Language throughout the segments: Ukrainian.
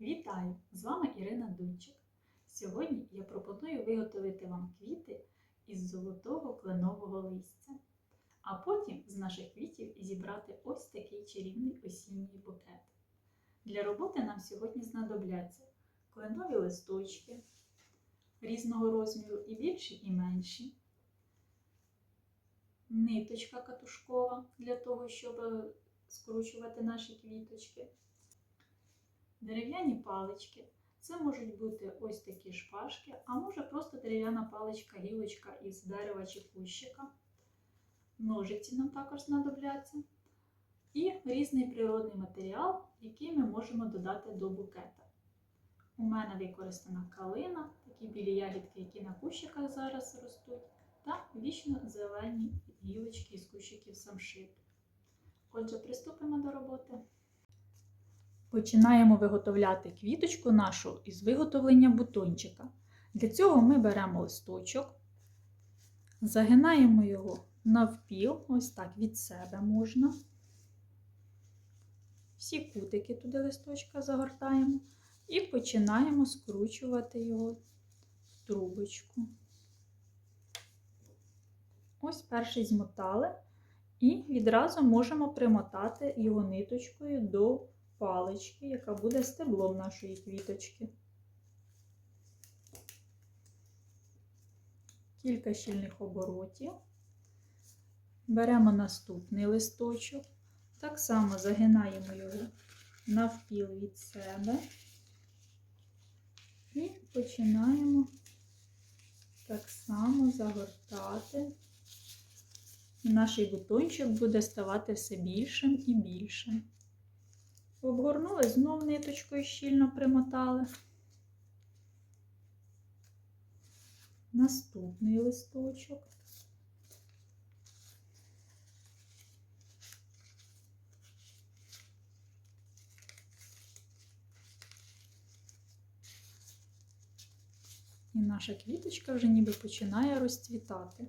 Вітаю! З вами Ірина Дунчик. Сьогодні я пропоную виготовити вам квіти із золотого кленового листя, а потім з наших квітів зібрати ось такий чарівний осінній букет. Для роботи нам сьогодні знадобляться кленові листочки різного розміру і більші, і менші, ниточка катушкова для того, щоб е, скручувати наші квіточки дерев'яні палички. Це можуть бути ось такі шпажки, а може просто дерев'яна паличка, гілочка із дерева чи кущика. Ножиці нам також знадобляться. І різний природний матеріал, який ми можемо додати до букета. У мене використана калина, такі білі ягідки, які на кущиках зараз ростуть, та вічно зелені гілочки із кущиків самшиту. Отже, приступимо до роботи. Починаємо виготовляти квіточку нашу із виготовлення бутончика. Для цього ми беремо листочок, загинаємо його навпіл, ось так від себе можна. Всі кутики туди листочка загортаємо і починаємо скручувати його в трубочку. Ось перший змотали, і відразу можемо примотати його ниточкою до палички, яка буде стеблом нашої квіточки. Кілька щільних оборотів. Беремо наступний листочок, так само загинаємо його навпіл від себе і починаємо так само загортати. Наш бутончик буде ставати все більшим і більшим. Обгорнули, знов ниточкою щільно примотали. Наступний листочок. І наша квіточка вже ніби починає розцвітати.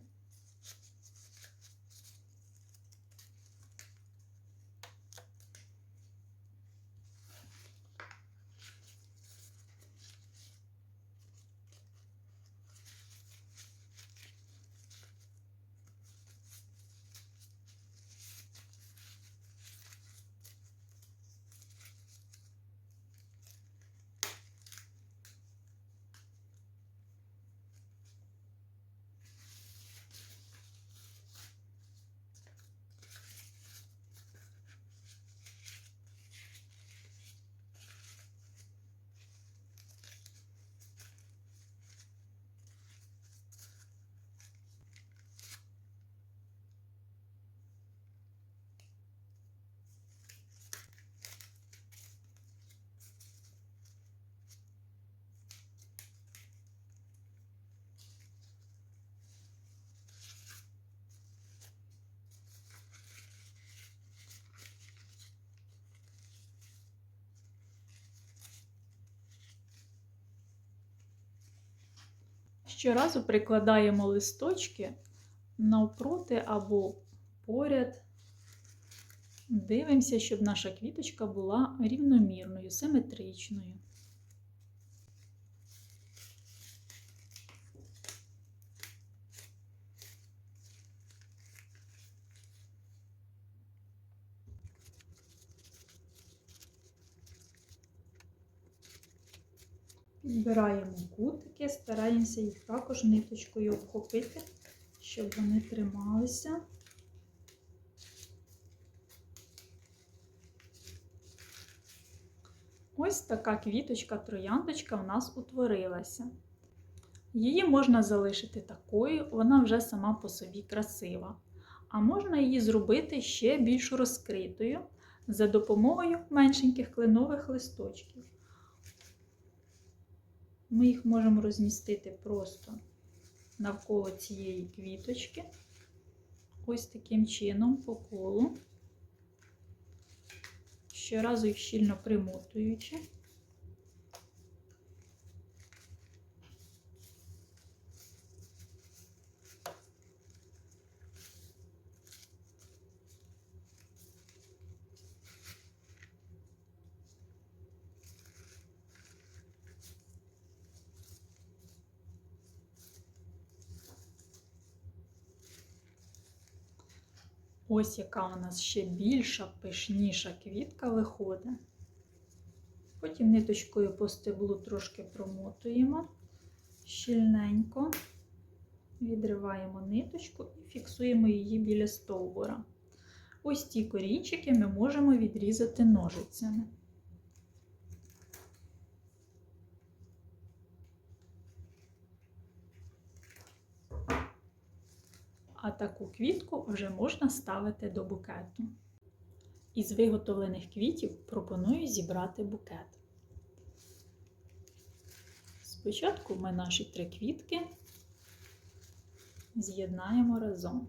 Щоразу прикладаємо листочки навпроти або поряд. Дивимося, щоб наша квіточка була рівномірною, симетричною. Збираємо кутики, стараємося їх також ниточкою обхопити, щоб вони трималися. Ось така квіточка-трояндочка в нас утворилася. Її можна залишити такою, вона вже сама по собі красива. А можна її зробити ще більш розкритою за допомогою меншеньких кленових листочків. Ми їх можемо розмістити просто навколо цієї квіточки, ось таким чином по колу, щоразу їх щільно примотуючи. Ось яка у нас ще більша, пишніша квітка виходить. Потім ниточкою по стеблу трошки промотуємо щільненько, відриваємо ниточку і фіксуємо її біля стовбура. Ось ті корінчики ми можемо відрізати ножицями. А таку квітку вже можна ставити до букету. Із виготовлених квітів пропоную зібрати букет. Спочатку ми наші три квітки з'єднаємо разом.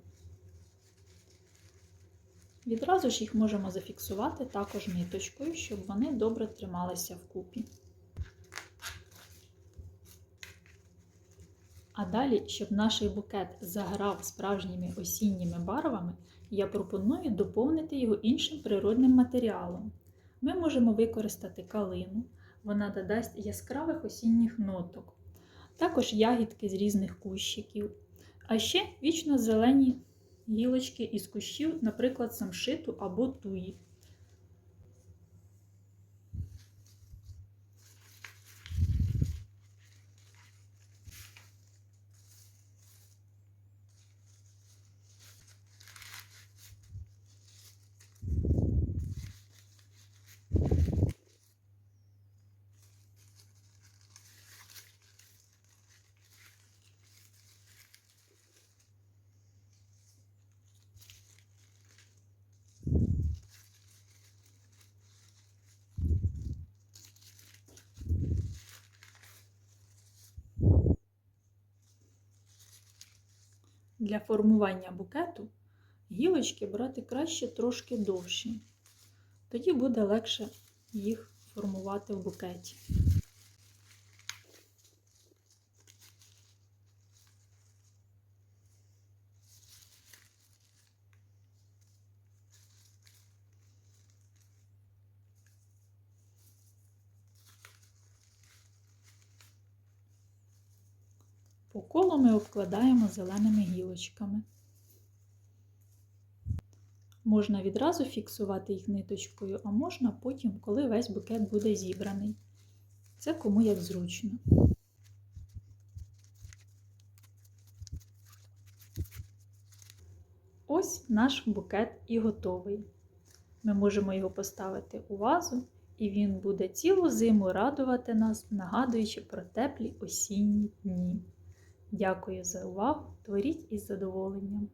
Відразу ж їх можемо зафіксувати також ниточкою, щоб вони добре трималися вкупі. А далі, щоб наш букет заграв справжніми осінніми барвами, я пропоную доповнити його іншим природним матеріалом. Ми можемо використати калину, вона додасть яскравих осінніх ноток, також ягідки з різних кущиків, а ще вічно зелені гілочки із кущів, наприклад, самшиту або туї. Для формування букету гілочки брати краще трошки довші. Тоді буде легше їх формувати в букеті. По колу ми обкладаємо зеленими гілочками. Можна відразу фіксувати їх ниточкою, а можна потім, коли весь букет буде зібраний. Це кому як зручно. Ось наш букет і готовий. Ми можемо його поставити у вазу, і він буде цілу зиму радувати нас, нагадуючи про теплі осінні дні. Дякую за увагу! Творіть із задоволенням!